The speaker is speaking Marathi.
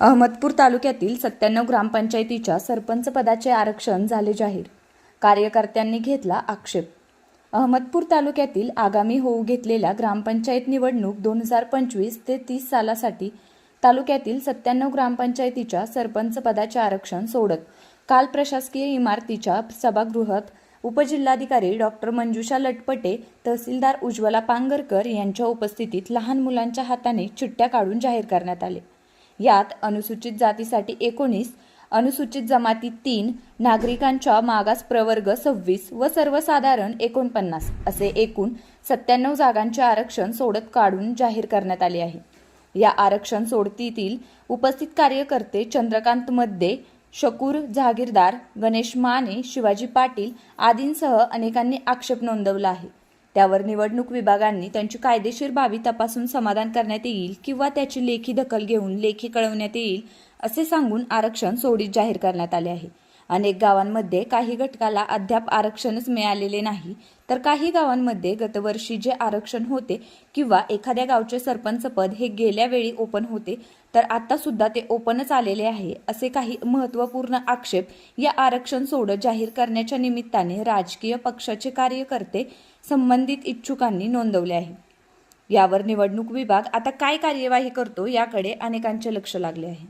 अहमदपूर तालुक्यातील सत्त्याण्णव ग्रामपंचायतीच्या सरपंच पदाचे आरक्षण झाले जाहीर. कार्यकर्त्यांनी घेतला आक्षेप. अहमदपूर तालुक्यातील आगामी होऊ घेतलेल्या ग्रामपंचायत निवडणूक दोन हजार पंचवीस ते तीस सालासाठी तालुक्यातील सत्त्याण्णव ग्रामपंचायतीच्या सरपंच पदाचे आरक्षण सोडत काल प्रशासकीय इमारतीच्या सभागृहात उपजिल्हाधिकारी डॉक्टर मंजुषा लटपटे तहसीलदार उज्ज्वला पांगरकर यांच्या उपस्थितीत लहान मुलांच्या हाताने चिठ्ठ्या काढून जाहीर करण्यात आले. यात अनुसूचित जातीसाठी एकोणीस अनुसूचित जमाती तीन नागरिकांच्या मागास प्रवर्ग सव्वीस व सर्वसाधारण एकोणपन्नास असे एकूण सत्त्याण्णव जागांचे आरक्षण सोडत काढून जाहीर करण्यात आले आहे. या आरक्षण सोडतीतील उपस्थित कार्यकर्ते चंद्रकांत मध्ये शकूर जहागीरदार गणेश माने शिवाजी पाटील आदींसह अनेकांनी आक्षेप नोंदवला आहे. त्यावर निवडणूक विभागांनी त्यांची कायदेशीर बाबी तपासून समाधान करण्यात येईल किंवा त्याची लेखी दखल घेऊन लेखी कळवण्यात येईल असे सांगून आरक्षण सोडीत जाहीर करण्यात आले आहे. अनेक गावांमध्ये काही घटकाला अद्याप आरक्षणच मिळालेले नाही. तर काही गावांमध्ये गतवर्षी जे आरक्षण होते किंवा एखाद्या गावचे सरपंच पद हे गेल्या वेळी ओपन होते तर आता सुद्धा ते ओपनच आलेले आहे असे काही महत्त्वपूर्ण आक्षेप या आरक्षण सोडत जाहीर करण्याच्या निमित्ताने राजकीय पक्षाचे कार्यकर्ते संबंधित इच्छुकांनी नोंदवले आहे. यावर निवडणूक विभाग आता काय कार्यवाही करतो याकडे अनेकांचे लक्ष लागले आहे.